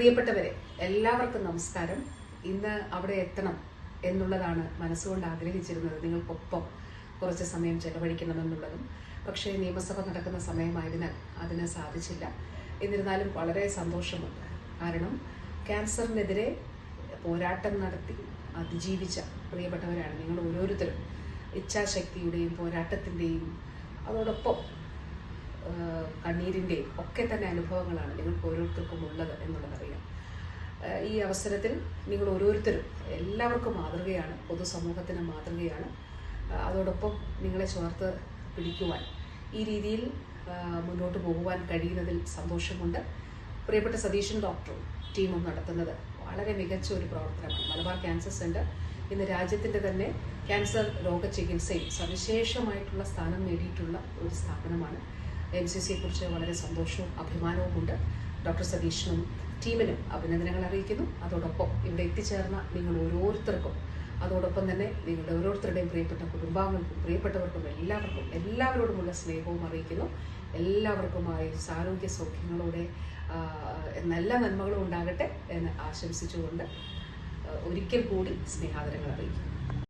പ്രിയപ്പെട്ടവരെ എല്ലാവർക്കും നമസ്കാരം. ഇന്ന് അവിടെ എത്തണം എന്നുള്ളതാണ് മനസ്സുകൊണ്ട് ആഗ്രഹിച്ചിരുന്നത്. നിങ്ങൾക്കൊപ്പം കുറച്ച് സമയം ചെലവഴിക്കണമെന്നുള്ളതും. പക്ഷേ നിയമസഭ നടക്കുന്ന സമയമായതിനാൽ അതിന് സാധിച്ചില്ല. എന്നിരുന്നാലും വളരെ സന്തോഷമുണ്ട്. കാരണം ക്യാൻസറിനെതിരെ പോരാട്ടം നടത്തി അതിജീവിച്ച പ്രിയപ്പെട്ടവരാണ് നിങ്ങൾ ഓരോരുത്തരും. ഇച്ഛാശക്തിയുടെയും പോരാട്ടത്തിന്റെയും അതോടൊപ്പം കണ്ണീരിന്റെയും ഒക്കെ തന്നെ അനുഭവങ്ങളാണ് നിങ്ങൾക്ക് ഓരോരുത്തർക്കും ഉള്ളത് എന്നുള്ളതറിയാം ഈ അവസരത്തിൽ നിങ്ങൾ ഓരോരുത്തരും എല്ലാവർക്കും മാതൃകയാണ് പൊതുസമൂഹത്തിന് മാതൃകയാണ്. അതോടൊപ്പം നിങ്ങളെ ചേർത്ത് പിടിക്കുവാൻ ഈ രീതിയിൽ മുന്നോട്ട് പോകുവാൻ കഴിയുന്നതിൽ സന്തോഷമുണ്ട്. പ്രിയപ്പെട്ട സതീശൻ ഡോക്ടറും ടീമും നടത്തുന്നത് വളരെ മികച്ച ഒരു പ്രവർത്തനമാണ്. മലബാർ ക്യാൻസർ സെന്റർ ഇന്ന് രാജ്യത്തിന്റെ തന്നെ ക്യാൻസർ രോഗ ചികിത്സയിൽ സവിശേഷമായിട്ടുള്ള സ്ഥാനം നേടിയിട്ടുള്ള ഒരു സ്ഥാപനമാണ്. എം സി സിയെ കുറിച്ച് വളരെ സന്തോഷവും അഭിമാനവും ഉണ്ട്. ഡോക്ടർ സതീഷിനും ടീമിനും അഭിനന്ദനങ്ങൾ അറിയിക്കുന്നു. അതോടൊപ്പം ഇവിടെ എത്തിച്ചേർന്ന നിങ്ങൾ ഓരോരുത്തർക്കും അതോടൊപ്പം തന്നെ നിങ്ങളുടെ ഓരോരുത്തരുടെയും പ്രിയപ്പെട്ട കുടുംബാംഗങ്ങൾക്കും പ്രിയപ്പെട്ടവർക്കും എല്ലാവർക്കും എല്ലാവരോടുമുള്ള സ്നേഹവും അറിയിക്കുന്നു. എല്ലാവർക്കുമായി ആരോഗ്യ സൗഖ്യങ്ങളോടെ നല്ല നന്മകളും ഉണ്ടാകട്ടെ എന്ന് ആശംസിച്ചുകൊണ്ട് ഒരിക്കൽ കൂടി സ്നേഹാദരങ്ങൾ അറിയിക്കുന്നു.